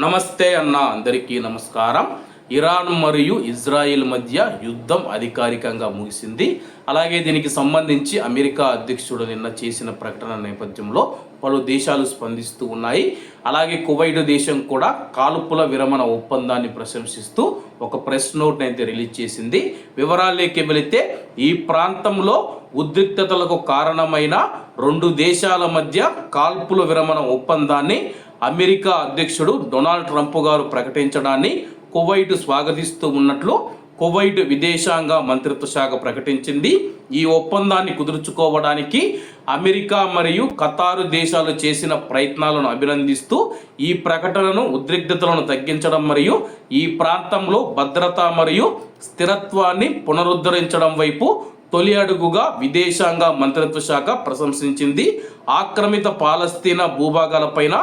నమస్తే అన్న అందరికీ నమస్కారం. ఇరాన్ మరియు ఇజ్రాయిల్ మధ్య యుద్ధం అధికారికంగా ముగిసింది. అలాగే దీనికి సంబంధించి అమెరికా అధ్యక్షుడు నిన్న చేసిన ప్రకటన నేపథ్యంలో పలు దేశాలు స్పందిస్తూ ఉన్నాయి. అలాగే కువైట్ దేశం కూడా కాల్పుల విరమణ ఒప్పందాన్ని ప్రశంసిస్తూ ఒక ప్రెస్ నోట్ అయితే రిలీజ్ చేసింది. వివరాల్లోకి వెళితే ఈ ప్రాంతంలో ఉద్రిక్తతలకు కారణమైన రెండు దేశాల మధ్య కాల్పుల విరమణ ఒప్పందాన్ని అమెరికా అధ్యక్షుడు డొనాల్డ్ ట్రంప్ గారు ప్రకటించడాన్ని కువైట్ స్వాగతిస్తూ ఉన్నట్లు కువైట్ విదేశాంగ మంత్రిత్వ శాఖ ప్రకటించింది. ఈ ఒప్పందాన్ని కుదుర్చుకోవడానికి అమెరికా మరియు ఖతారు దేశాలు చేసిన ప్రయత్నాలను అభినందిస్తూ ఈ ప్రకటనను ఉద్రిక్తతలను తగ్గించడం మరియు ఈ ప్రాంతంలో భద్రత మరియు స్థిరత్వాన్ని పునరుద్ధరించడం వైపు తొలి అడుగుగా విదేశాంగ మంత్రిత్వ శాఖ ప్రశంసించింది. ఆక్రమిత పాలస్తీనా భూభాగాలపైన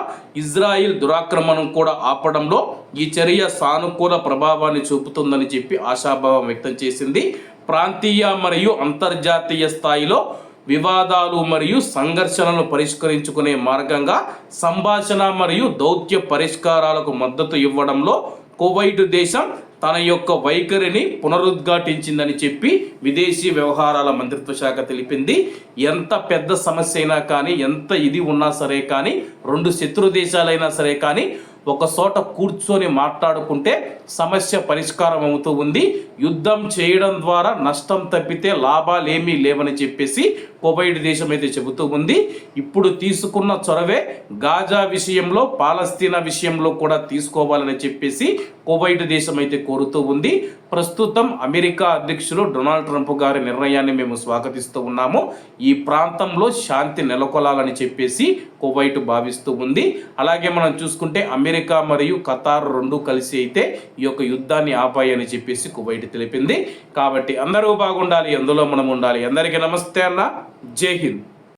ఇజ్రాయిల్ దురాక్రమణం కూడా ఆపడంలో ఈ చర్య సానుకూల ప్రభావాన్ని చూపుతుందని చెప్పి ఆశాభావం వ్యక్తం చేసింది. ప్రాంతీయ మరియు అంతర్జాతీయ స్థాయిలో వివాదాలు మరియు సంఘర్షణలను పరిష్కరించుకునే మార్గంగా సంభాషణ మరియు దౌత్య పరిష్కారాలకు మద్దతు ఇవ్వడంలో కువైట్ దేశం తన యొక్క వైఖరిని పునరుద్ఘాటించిందని చెప్పి విదేశీ వ్యవహారాల మంత్రిత్వ శాఖ తెలిపింది. ఎంత పెద్ద సమస్య అయినా కానీ ఎంత ఇది ఉన్నా సరే కానీ రెండు శత్రు దేశాలైనా సరే కానీ ఒక చోట కూర్చొని మాట్లాడుకుంటే సమస్య పరిష్కారం అవుతూ ఉంది. యుద్ధం చేయడం ద్వారా నష్టం తప్పితే లాభాలు ఏమీ లేవని చెప్పేసి కువైట్ దేశం అయితే చెబుతూ ఉంది. ఇప్పుడు తీసుకున్న చొరవే గాజా విషయంలో పాలస్తీనా విషయంలో కూడా తీసుకోవాలని చెప్పేసి కువైట్ దేశం అయితే కోరుతూ ఉంది. ప్రస్తుతం అమెరికా అధ్యక్షులు డొనాల్డ్ ట్రంప్ గారి నిర్ణయాన్ని మేము స్వాగతిస్తూ ఉన్నాము. ఈ ప్రాంతంలో శాంతి నెలకొలాలని చెప్పేసి కువైట్ భావిస్తూ ఉంది. అలాగే మనం చూసుకుంటే అమెరికా మరియు ఖతార్ రెండు కలిసి అయితే ఈ యొక్క యుద్ధాన్ని ఆపాయని చెప్పేసి కువైట్ తెలిపింది. కాబట్టి అందరూ బాగుండాలి అందులో మనం ఉండాలి. అందరికీ నమస్తే అన్న. జై హింద్.